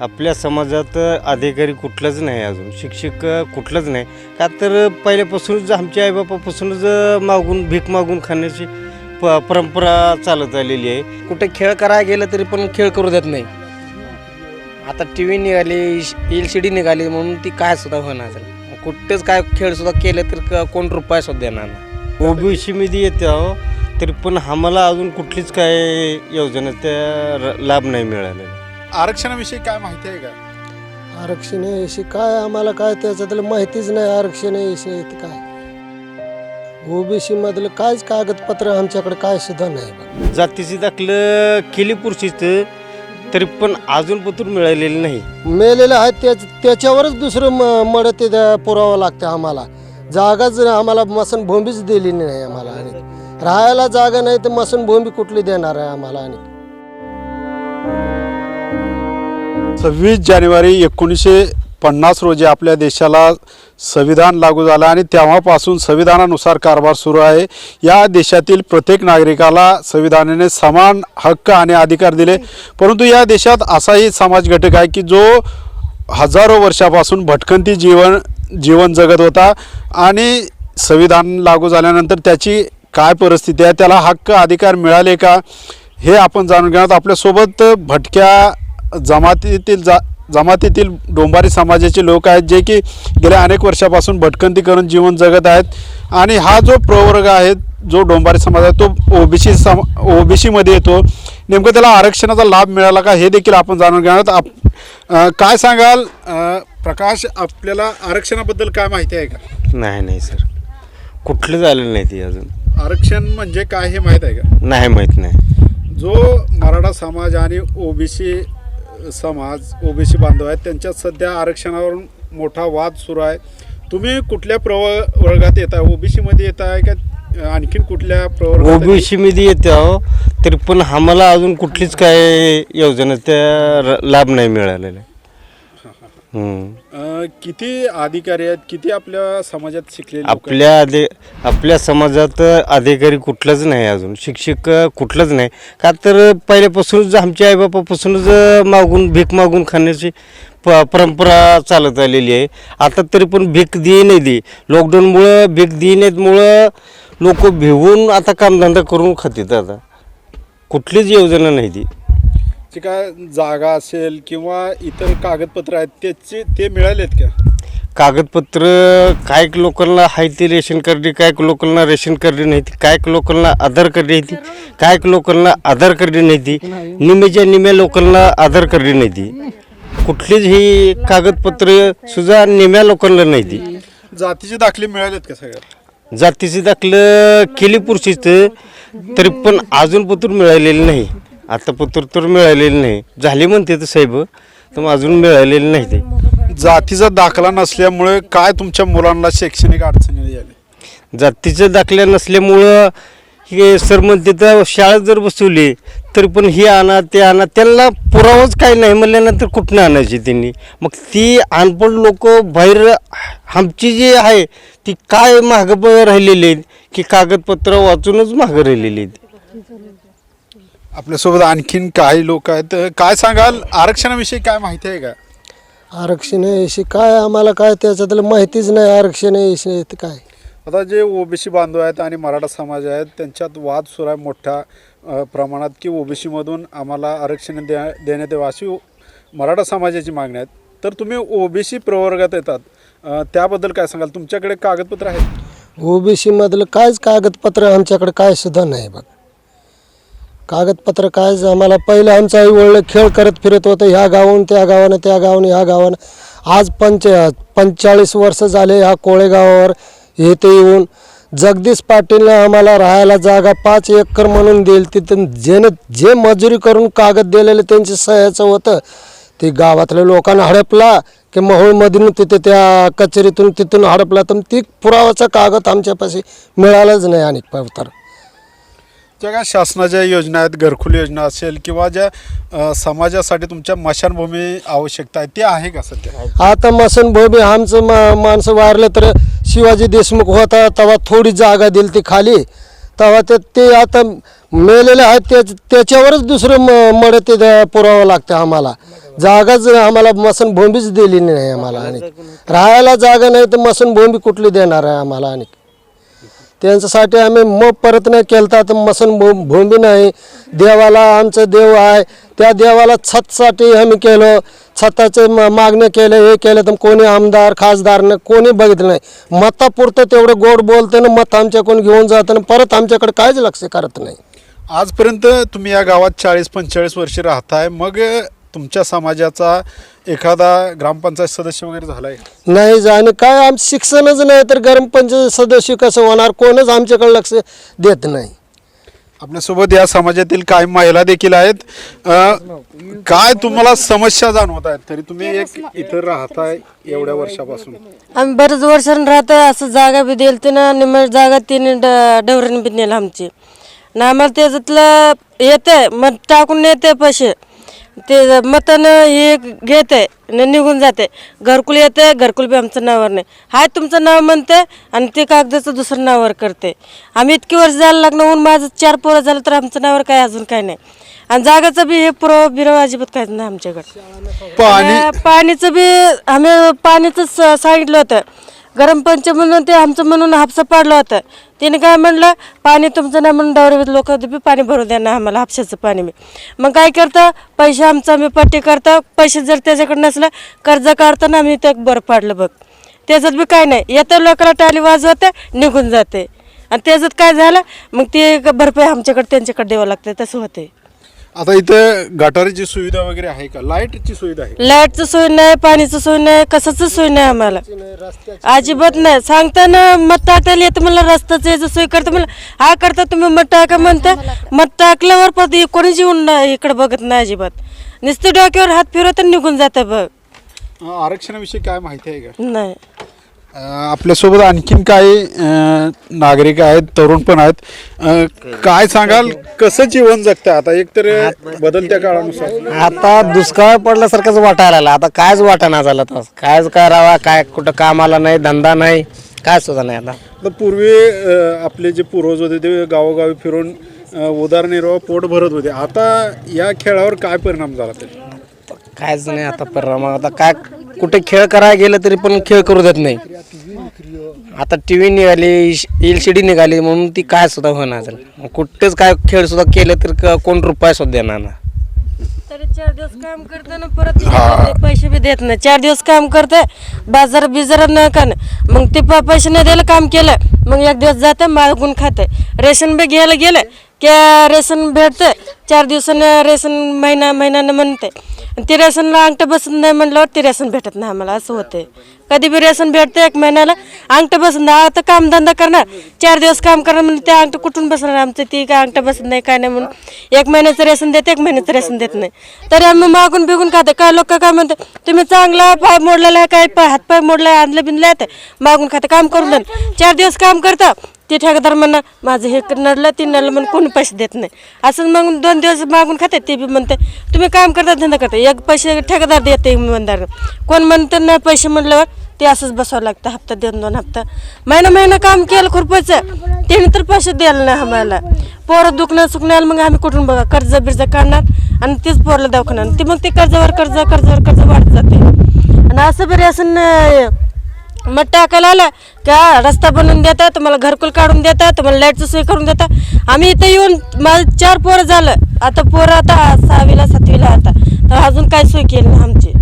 आपल्या समाजात अधिकारी कुठलंच नाही अजून. शिक्षक कुठलंच नाही. का तर पहिल्यापासूनच आमच्या आईबापापासूनच मागून भीक मागून खाण्याची प परंपरा चालत आलेली आहे. कुठे खेळ करायला गेलं तरी पण खेळ करू देत नाही. आता टी व्ही निघाली एल सी डी निघाली म्हणून ती काय सुद्धा होणार झालं कुठेच काय खेळ सुद्धा केले तर कोण रुपया सुद्धा देणार नाही. ओबीसीमध्ये येते आहो तरी पण आम्हाला अजून कुठलीच काय योजना त्या लाभ नाही मिळालेला. आरक्षणाविषयी काय माहिती आहे का? आरक्षण आहे अशी काय? आम्हाला काय त्याच्यातलं माहितीच नाही आरक्षण ते काय. ओबीसी मधलं काहीच कागदपत्र आमच्याकडे काय सुद्धा नाही बघ. जातीची दाखलं केली पुरुषीच तरी पण अजून पत्र मिळालेलं नाही. मेलेलं आहे त्याच त्याच्यावरच दुसरं म मड ते द्या- पुरावं लागतं आम्हाला. जागाच आम्हाला मसनभूमीच दिली नाही आम्हाला आणि राहायला जागा नाही तर मसनभूमी कुठली देणार आहे आम्हाला आणि? सव्वीस जानेवारी एकोणीसशे पन्नास रोजी आपल्या देशाला संविधान लागू झालं आणि तेव्हापासून संविधानानुसार कारभार सुरू आहे. या देशातील प्रत्येक नागरिकाला संविधानाने समान हक्क आणि अधिकार दिले. परंतु या देशात असाही समाज घटक आहे की जो हजारो वर्षापासून भटकंती जीवन जीवन जगत होता आणि संविधान लागू झाल्यानंतर त्याची काय परिस्थिती आहे? त्याला हक्क अधिकार मिळाले का? हे आपण जाणून घेणार आहोत. आपल्यासोबत भटक्या जमातीतील जा जमातीतील डोंबारी समाजाचे लोक आहेत जे की गेल्या अनेक वर्षापासून भटकंती करून जीवन जगत आहेत. आणि हा जो प्रवर्ग आहे जो डोंबारी समाज आहे तो ओबीसी सम ओबीसीमध्ये येतो. नेमकं त्याला आरक्षणाचा लाभ मिळाला का हे देखील आपण जाणून घेणार आहोत. आप काय सांगाल? प्रकाश आपल्याला आरक्षणाबद्दल काय माहिती आहे का? नाही नाही सर. कुठलं झालेलं नाही ती अजून. आरक्षण म्हणजे काय हे माहीत आहे का? नाही माहीत नाही. जो मराठा समाज आणि ओबीसी समाज ओबीसी बांधव आहेत त्यांच्यात सध्या आरक्षणावरून मोठा वाद सुरू आहे. तुम्ही कुठल्या प्रव वर्गात येत आहे? ओबीसीमध्ये येत आहे का आणखीन कुठल्या प्रवर्गात ओबीसीमध्ये येते आहो तरी पण आम्हाला अजून कुठलीच काय योजना त्या लाभ नाही मिळालेला हम्म. किती अधिकारी आहेत? किती आपल्या समाजात शिकलेले लोक आहेत? आपल्या आधी आपल्या समाजात अधिकारी कुठलंच नाही अजून. शिक्षक कुठलंच नाही. का तर पहिल्यापासूनच आमच्या आईबापापासूनच मागून भीक मागून खाण्याची प परंपरा चालत आलेली आहे. आता तरी पण भीक दे नाही दे लॉकडाऊनमुळं भीक दे नाहीतमुळं लोक भिवून आता कामधंदा करून खातात आता. कुठलीच योजना नाही ती. जे काय जागा असेल किंवा इतर कागदपत्र आहेत त्याचे ते मिळालेत का? कागदपत्र काय लोकांना आहे ते रेशन कार्ड काय लोकांना रेशन कार्ड नाही काय लोकांना आधार कार्ड आहे ती काय लोकांना आधार कार्ड नाही ती निम्याच्या निम्या लोकांना आधार कार्ड नाही. ती कुठलीच ही कागदपत्र सुद्धा निम्या लोकांना नाही. ती जातीचे दाखले मिळालेत का सगळ्यात? जातीचे दाखलं केली पुरुषीच तरी पण अजून पत्र मिळालेलं नाही. आता पत्र तर मिळालेलं नाही. झाले म्हणते तर साहेब तर अजून मिळालेलं नाही ते. जातीचा दाखला नसल्यामुळे काय तुमच्या मुलांना शैक्षणिक अडचणी आल्या जातीचं दाखल्या नसल्यामुळं हे सर म्हणते तर शाळेत जर बसवली तरी पण हे आणा ते आणा त्यांना पुरावाच काही नाही म्हणल्यानंतर कुठनं आणायची त्यांनी? मग ती अनपढ लोक बाहेर आमची जी आहे ती काय ब- राहिलेली आहेत? की कागदपत्र वाचूनच मागं राहिलेली आहेत? आपल्यासोबत आणखीन काही लोक आहेत. काय सांगाल? आरक्षणाविषयी काय माहिती आहे का? आरक्षण अशी काय आम्हाला काय त्याच्यातलं माहितीच नाही आरक्षण ते काय. आता जे ओबीसी बांधव आहेत आणि मराठा समाज आहेत त्यांच्यात वाद सुरू आहे मोठ्या प्रमाणात की ओबीसीमधून आम्हाला आरक्षण द्या देण्यात यावं अशी मराठा समाजाची मागणी आहेत तर तुम्ही ओबीसी प्रवर्गात येतात. त्याबद्दल काय सांगाल? तुमच्याकडे कागदपत्र आहेत? ओबीसी मधलं काहीच कागदपत्र आमच्याकडे काय सुद्धा नाही बघ. कागदपत्र काय आम्हाला पहिलं आमचं आई वडील खेळ करत फिरत होतं. ह्या गावाहून त्या गावानं त्या गावानं ह्या गावानं. आज पंच पंचेचाळीस वर्ष झाले ह्या कोळेगावावर येथे येऊन. जगदीश पाटीलने आम्हाला राहायला जागा पाच एकर म्हणून देईल तिथून जेनं जे मजुरी करून कागद दिलेले त्यांचे सह्याचं होतं. ते गावातल्या लोकांना हडपला की महोळमधून तिथे त्या कचेरीतून तिथून हडपला. तर ती पुरावाचा कागद आमच्यापाशी मिळालाच नाही आणि तर ज्या काय शासनाच्या योजना आहेत घरकुल योजना असेल किंवा ज्या अ, समाजासाठी तुमच्या मशानभूमी आवश्यकता आहे ते आहे का सध्या? आता मसनभूमी आमचं मा माणसं वारलं तर शिवाजी देशमुख होता तेव्हा थोडी जागा दिली ती खाली. तेव्हा ते ते आता मेलेले आहेत त्या त्याच्यावरच दुसरं म मड ते द्या- पुरावं लागतं आम्हाला. जागाच आम्हाला मसनभूमीच दिली नाही आम्हाला आणि. राहायला जागा नाही तर मसनभूमी कुठली देणार आहे आम्हाला आणि. त्यांच्यासाठी आम्ही मग प्रयत्न केलता तर मसन भू भूमी नाही. देवाला आमचं देव आहे. त्या देवाला छतसाठी आम्ही केलं. छताचे म मागणं केलं हे केलं तर कोणी आमदार खासदारनं कोणी बघितलं नाही. मतापुरतं तेवढं गोड बोलतं ना मत आमच्याकडून घेऊन जातं ना परत आमच्याकडे काहीच लक्ष करत नाही. आजपर्यंत तुम्ही या गावात चाळीस पंचेचाळीस वर्षे राहताय. मग तुमच्या समाजाचा एखादा ग्रामपंचायत सदस्य वगैरे झालाय? नाही आणि काय आम शिक्षणच नाही तर गरम पंचायत सदस्य कसं होणार? कोणच आमच्याकडे लक्ष देत नाही. आपल्यासोबत या समाजातील काही महिला देखील आहेत. अ, काय तुम्हाला समस्या जाणवत आहेत? तरी तुम्ही एक इथं राहताय एवढ्या वर्षापासून. आम्ही बरेच वर्षांनी राहतो असं जागा बी दिली ते ना निम्म जागा तिने डवऱ्याने बी नेलं आमची. ना आम्हाला त्याच्यातलं येते मग टाकून येते पैसे. ते मतानं हे घेते न निघून जाते घरकुल येते घरकुल बी आमचं नावावर नाही. हाय तुमचं नाव म्हणते आणि ते कागदाचं दुसरं नावावर करते. आम्ही इतकी वर्ष जायला लागलो म्हणून माझं चार पोरं झालं तर आमचं नावावर काय अजून काय नाही. आणि जागाचं बी हे पुरावा बिरावा अजिबात काहीच नाही आमच्याकडे. पाणी पाणीचं बी आम्ही पाणीचं सांगितलं होतं. गरम पंच म्हणून ते आमचं म्हणून हापसा पाडलं होतं. तिने काय म्हणलं पाणी तुमचं नाही म्हणून दौरे लोक बी पाणी भरू द्या ना आम्हाला हापशाचं पाणी मी. मग काय करतं पैसे आमचं आम्ही पट्टी करतं पैसे जर त्याच्याकडे नसलं कर्ज काढताना आम्ही ते बरं पाडलं बघ. त्याच्यात बी काय नाही येतं लोकांना टाली वाजवते निघून जाते. आणि त्याच्यात काय झालं मग ते भरपाई आमच्याकडे त्यांच्याकडे द्यावं लागतं तसं होते आता इथं गटारीची सुविधा वगैरे आहे का? लाईटची सुविधा आहे लाईटचं सोय नाही पाणीचं सोय नाही कशाचं सोय नाही आम्हाला. अजिबात नाही. सांगताना मत टाकायला येतं मला रस्त्याचं याचं सोय करतं मला हा करता तुम्ही मत टाका म्हणता. मत टाकल्यावर परत हे कोणीच येऊन नाही इकडे बघत नाही अजिबात. नुसतं डोक्यावर हात फिरवत निघून जातं बघ. आरक्षणाविषयी काय माहिती आहे का? नाही. आपल्यासोबत आणखीन काही अ, नागरिक आहेत तरुण पण आहेत. अ, काय सांगाल? कसं जीवन जगतं आता एकतर बदलत्या काळानुसार. आता दुष्काळ पडल्यासारखंच वाटायला लागला. आता कायच वाटाणा झालं तर? कायच करावा? काय कुठं कामाला नाही धंदा नाही? काय सुद्धा नाही आता. तर पूर्वी अ, आपले जे पूर्वज होते ते गावोगावी फिरून अ, उदरनिर्वाह पोट भरत होते. आता या खेळावर काय परिणाम झाला ते कायच नाही आता परिणाम. आता काय कुठे खेळ करायला गेलं तरी पण खेळ करू देत नाही. आता टी व्ही निघाली एल सी डी निघाली म्हणून ती काय सुद्धा होणार झालं मग कुठेच काय खेळ सुद्धा केलं तर क- कोण रुपया सुद्धा देणार तरी चार दिवस काम करते ना परत ते पैसे बी देत नाही. चार दिवस काम करते बाजार बिजार न का. मग ते प- पैसे नाही द्यायला काम केलं मग एक दिवस जाते मागून खाते. रेशन बी घ्यायला गेलं की रेशन भेटते चार दिवसानं रेशन महिना महिन्यानं म्हणते. ते रेशनला अंगठं बसत नाही म्हणल्यावर ते रेशन भेटत नाही आम्हाला असं होते कधी बी रेशन भेटते एक महिन्याला अंगठं बसत नाही. आता कामधंदा करणार चार दिवस काम करणार म्हणून ते अंगठं कुठून बसणार आमचं? ती काय अंगठं बसत नाही काय नाही म्हणून. एक महिन्याचं रेशन देते एक महिन्याचं रेशन देत नाही. तरी आम्ही मागून बिगून खाते. काय लोक काय म्हणते तुम्ही चांगला पाय मोडलेला आहे काय पाय हातपाय आहे आणलं बिनलं आहे ते. मागून खाते काम करून देणं चार दिवस काम करता ते ठेकेदार म्हणा माझं हे नडलं ते नडलं म्हणून कोणी पैसे देत नाही. असं मग दोन दिवस मागून खाते ते बी म्हणते तुम्ही काम करता धंदा करता एक पैसे ठेकेदार देते म्हणणार कोण म्हणतं नाही पैसे म्हणल्यावर ते असंच बसावं लागतं हप्ता दोन दोन हप्ता. महिना महिना काम केलं खुरपायचं त्याने तर पैसे द्यायला नाही आम्हाला. पोरं दुखणं सुकणं मग आम्ही कुठून बघा कर्ज बिर्ज काढणार आणि तेच पोरला दवाखाना ते मग ते कर्जावर कर्ज कर्जावर कर्ज वाढत जाते. आणि असं बरे असं मग टाकायला आलं का? रस्ता बनवून देता तुम्हाला घरकुल काढून देता तुम्हाला लाईटचं सोय करून देता. आम्ही इथं येऊन माझं चार पोरं झालं. आता पोरं आता सहावीला सातवीला आता. तर अजून काय सोय केली नाही आमची.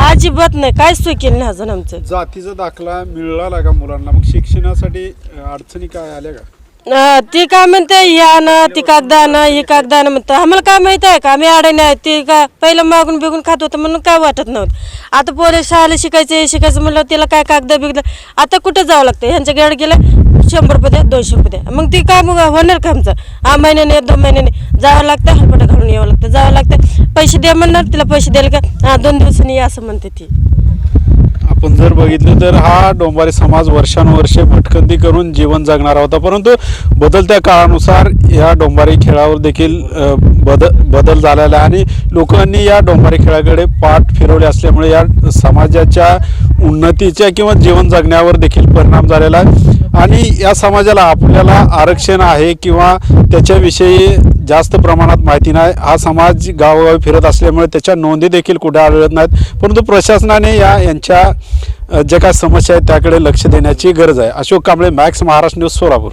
अजिबात नाही. काय सोय केली नाही अजून आमचं. जातीचा दाखला मिळाला का मुलांना? मग शिक्षणासाठी अडचणी काय आल्या का? अं, ती काय म्हणते हे आणा ती कागद आणा ही कागद आणा म्हणतं. आम्हाला काय माहीत आहे का? आम्ही अडाणी आहे ती का पहिलं मागून बिगून खात होतं म्हणून काय वाटत नव्हतं. आता पोरे शाळेला शिकायचं हे शिकायचं म्हणलं तिला काय कागद बिगद आता कुठं जावं लागतं? ह्यांच्या गेड गेलं शंभर रुपये द्या दोनशे रुपये द्या. मग ती काय मग होणार का आमचं? हा महिन्याने दोन महिन्याने. जावं लागतं हलपटा घालून यावं लागतं जावं लागतं. पैसे द्या म्हणणार तिला पैसे द्यायला का? हा दोन दिवसांनी या असं म्हणते ती. आपण जर बघितलं तर हा डोंबारी समाज वर्षानुवर्षे भटकंती करून जीवन जगणारा होता. परंतु बदलत्या काळानुसार या डोंबारी खेळावर देखील बद बदल झालेला आहे आणि लोकांनी या डोंबारी खेळाकडे पाठ फिरवले असल्यामुळे या समाजाच्या उन्नतीच्या किंवा जीवन जगण्यावर देखील परिणाम झालेला आहे. आणि या समाजाला आपल्याला आरक्षण आहे किंवा त्याच्याविषयी जास्त प्रमाणात माहिती नाही. हा समाज गावोगावी फिरत असल्यामुळे त्याच्या नोंदी देखील कुठे आढळत नाहीत. परंतु प्रशासनाने या यांच्या ज्या काय समस्या आहेत त्याकडे लक्ष देण्याची गरज आहे. Ashok Kamble Max Maharashtra news Solapur.